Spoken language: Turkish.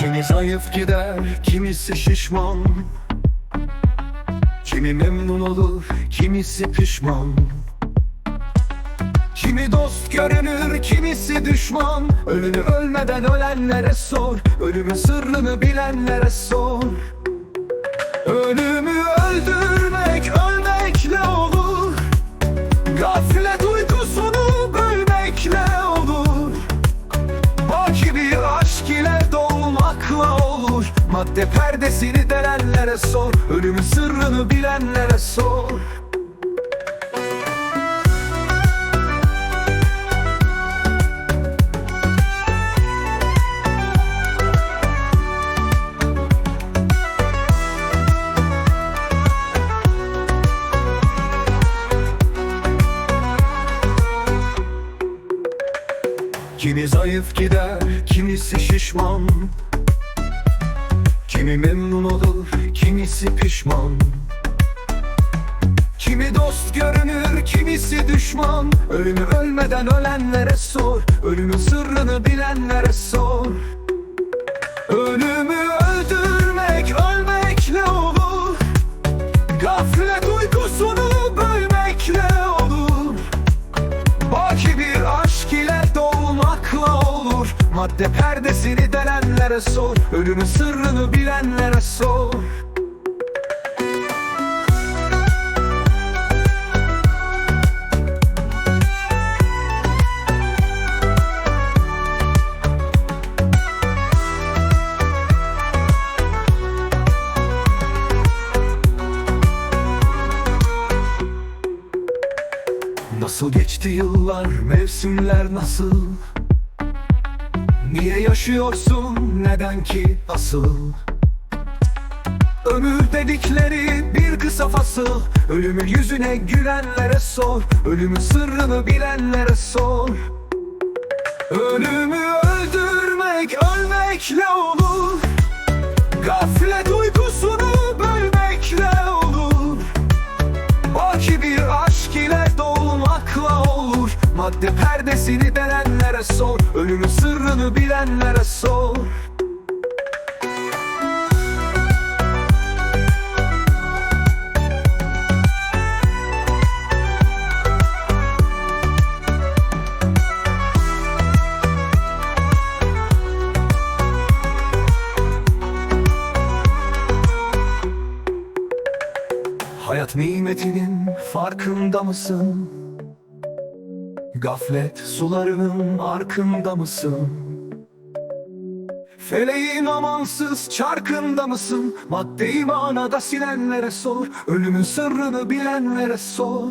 Kimi zayıf gider, kimisi şişman. Kimi memnun olur, kimisi pişman. Kimi dost görünür, kimisi düşman. Ölünü ölmeden ölenlere sor. Ölümün sırrını bilenlere sor. Ölümü doğmakla olur. Madde perdesini delenlere sor. Ölümün sırrını bilenlere sor. Kimi zayıf gider, kimisi şişman Kimi memnun olur, kimisi pişman. Kimi dost görünür, kimisi düşman. Ölümü ölmeden ölenlere sor Ölümün sırrını bilenlere sor. Ölümü Madde perdesini delenlere sor Ölümün sırrını bilenlere sor Nasıl geçti yıllar, mevsimler nasıl? Niye yaşıyorsun, neden ki? Asıl? Ömür dedikleri bir kısa fasıl. Ölümün yüzüne gülenlere sor. Ölümün sırrını bilenlere sor. Ölümü öldürmek ölmekle olur. Gaflet uykusunu bölmekle olur. Baki bir aşk ile doğmakla olur. Madde perdesini delenlere sor Ölümün sırrını bilenlere sor Hayat nimetinin farkında mısın? Gaflet sularının arkında mısın? Feleğin amansız çarkında mısın? Maddeyi manada silenlere sor Ölümün sırrını bilenlere sor